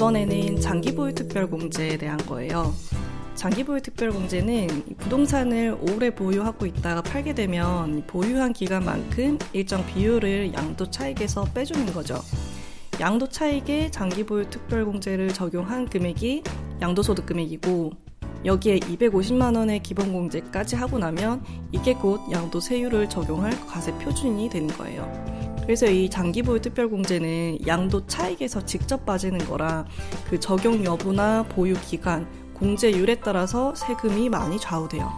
이번에는 장기보유 특별공제에 대한 거예요. 장기보유 특별공제는 이 부동산을 오래 보유하고 있다가 팔게 되면 보유한 기간만큼 일정 비율을 양도 차익에서 빼주는 거죠. 양도 차익에 장기보유 특별공제를 적용한 금액이 양도소득 금액이고 여기에 250만 원의 기본 공제까지 하고 나면 이게 곧 양도 세율을 적용할 과세 표준이 되는 거예요. 그래서 이 장기보유 특별공제는 양도 차익에서 직접 빠지는 거라 그 적용 여부나 보유 기간, 공제율에 따라서 세금이 많이 좌우돼요.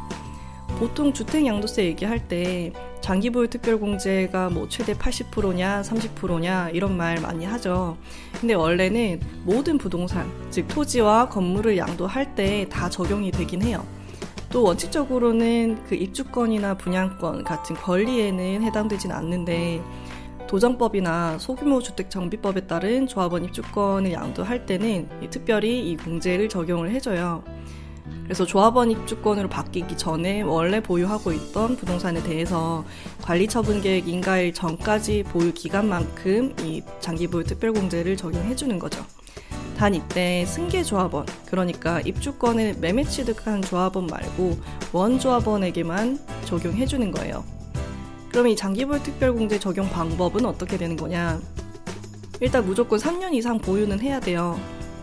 보통 주택 양도세 얘기할 때 장기보유 특별공제가 뭐 최대 80%냐 30%냐 이런 말 많이 하죠. 근데 원래는 모든 부동산, 즉 토지와 건물을 양도할 때 다 적용이 되긴 해요. 또 원칙적으로는 그 입주권이나 분양권 같은 권리에는 해당되진 않는데 도정법이나 소규모 주택 정비법에 따른 조합원 입주권을 양도할 때는 특별히 이 공제를 적용을 해줘요. 그래서 조합원 입주권으로 바뀌기 전에 원래 보유하고 있던 부동산에 대해서 관리 처분 계획 인가일 전까지 보유 기간만큼 이 장기 보유 특별공제를 적용해 주는 거죠. 단 이때 승계 조합원, 그러니까 입주권을 매매 취득한 조합원 말고 원 조합원에게만 적용해 주는 거예요. 그럼 이 장기보유 특별공제 적용 방법은 어떻게 되는 거냐? 일단 무조건 3년 이상 보유는 해야 돼요.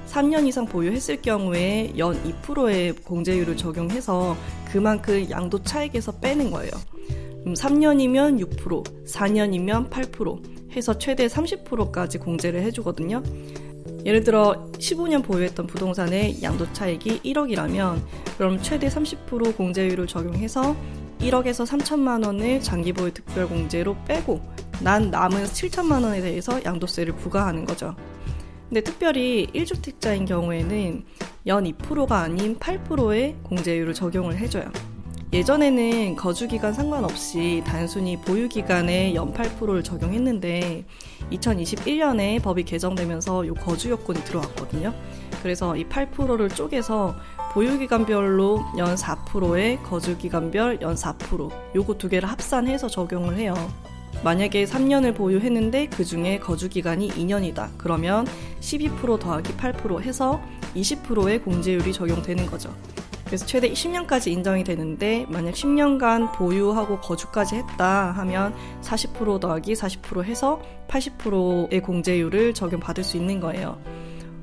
3년 이상 보유했을 경우에 연 2%의 공제율을 적용해서 그만큼 양도 차익에서 빼는 거예요. 그럼 3년이면 6%, 4년이면 8% 해서 최대 30%까지 공제를 해주거든요. 예를 들어 15년 보유했던 부동산의 양도 차익이 1억이라면 그럼 최대 30% 공제율을 적용해서 1억에서 3천만 원을 장기 보유 특별 공제로 빼고 난 남은 7천만 원에 대해서 양도세를 부과하는 거죠. 근데 특별히 1주택자인 경우에는 연 2%가 아닌 8%의 공제율을 적용을 해줘요. 예전에는 거주기간 상관없이 단순히 보유기간에 연 8%를 적용했는데 2021년에 법이 개정되면서 이 거주 요건이 들어왔거든요. 그래서 이 8%를 쪼개서 보유기간별로 연 4%에 거주기간별 연 4% 요거 두 개를 합산해서 적용을 해요. 만약에 3년을 보유했는데 그 중에 거주 기간이 2년이다. 그러면 12% 더하기 8% 해서 20%의 공제율이 적용되는 거죠. 그래서 최대 10년까지 인정이 되는데 만약 10년간 보유하고 거주까지 했다 하면 40% 더하기 40% 해서 80%의 공제율을 적용받을 수 있는 거예요.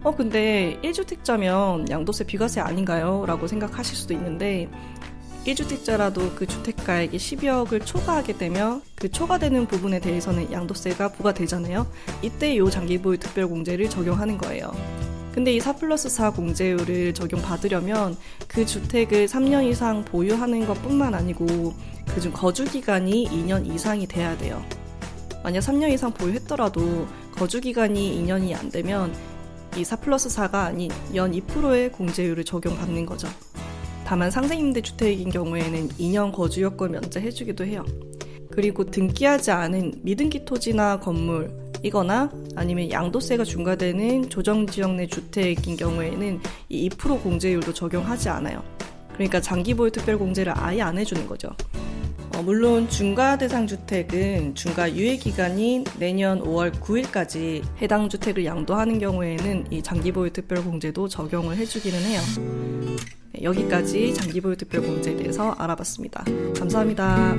어, 근데 1주택자면 양도세 비과세 아닌가요? 라고 생각하실 수도 있는데 1주택자라도 그 주택가액이 12억을 초과하게 되면 그 초과되는 부분에 대해서는 양도세가 부과되잖아요. 이때 이 장기보유 특별공제를 적용하는 거예요. 근데 이 4 플러스 4 공제율을 적용받으려면 그 주택을 3년 이상 보유하는 것 뿐만 아니고 그중 거주기간이 2년 이상이 돼야 돼요. 만약 3년 이상 보유했더라도 거주기간이 2년이 안 되면 이 4 플러스 4가 아닌 연 2%의 공제율을 적용받는 거죠. 다만 상생임대 주택인 경우에는 2년 거주 요건 면제해주기도 해요. 그리고 등기하지 않은 미등기 토지나 건물 이거나 아니면 양도세가 중과되는 조정지역 내 주택인 경우에는 이 2% 공제율도 적용하지 않아요. 그러니까 장기보유 특별공제를 아예 안 해주는 거죠. 어, 물론 중과 대상 주택은 중과 유예 기간이 내년 5월 9일까지 해당 주택을 양도하는 경우에는 이 장기보유 특별공제도 적용을 해주기는 해요. 네, 여기까지 장기보유 특별공제에 대해서 알아봤습니다. 감사합니다.